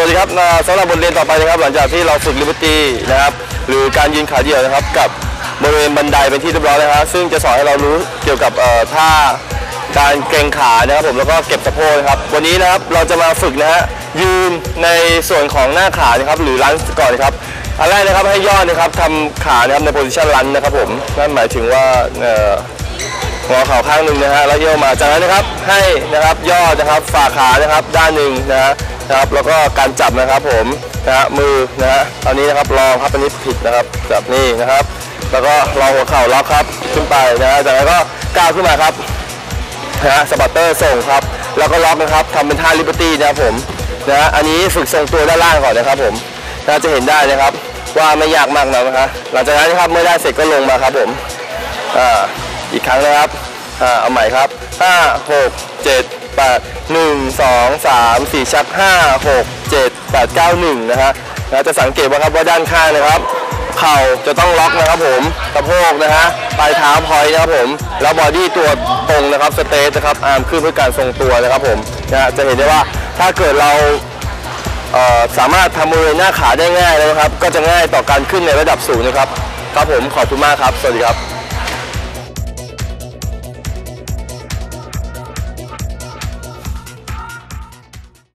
วัสดีครับสำหรับบทเรียนต่อไปนะครับหลังจากที่เราฝึกลิเบอร์ตี้นะครับหรือการยืนขาเดี่ยวนะครับกับบริเวณบันไดเป็นที่เรียบร้อยแล้วนะครับซึ่งจะสอนให้เรารู้เกี่ยวกับท่าการเกรงขานะครับผมแล้วก็เก็บสะโพกนะครับวันนี้นะครับเราจะมาฝึกนะฮะยืนในส่วนของหน้าขานะครับหรือลันก่อนนะครับอันแรกนะครับให้ย่อนะครับทำขานะครับในโพซิชันลันนะครับผมนั่นหมายถึงว่าเอ่องอเข่าข้างหนึ่งนะฮะแล้วเยี่ยวมาจากนั้นนะครับให้นะครับย่อนะครับฝ่าขานะครับด้านหนึ่งนะฮะ นะครับ แล้วก็การจับนะครับผมนะฮะมือนะฮะตอนนี้นะครับลองครับอันนี้ผิดนะครับจับนี่นะครับ แล้วก็ลองหัวเข่าล็อกครับขึ้นไปนะฮะจากนั้นก็ก้าวขึ้นมาครับนะฮะสปอตเตอร์ส่งครับ แล้วก็ล็อกนะครับทำเป็นท่าลิเบอร์ตี้นะครับผมนะฮะอันนี้ฝึกทรงตัวด้านล่างก่อนนะครับผมน่าจะเห็นได้นะครับว่าไม่ยากมากนะนะฮะหลังจากนั้นนะครับเมื่อได้เสร็จก็ลงมาครับผมอ่าอีกครั้งนะครับอ่าเอาใหม่ครับ 5 6 7 8 1 2 3 4ชัก5 6 7 8 9 1นะฮะแล้วจะสังเกตว่าครับว่าด้านข้างนะครับ เข่าจะต้องล็อกนะครับผมสะโพกนะฮะปลายเท้าพอยต์นะครับผม แล้วบอดี้ตัวตรงนะครับสเตทนะครับอาร์มขึ้นเพื่อการทรงตัวนะครับผมนะจะเห็นได้ว่าถ้าเกิดเราเสามารถทำบริเวณหน้าขาได้ง่ายนะครับ ก็จะง่ายต่อการขึ้นในระดับสูงนะครับ ครับผมขอบคุณมากครับ สวัสดีครับ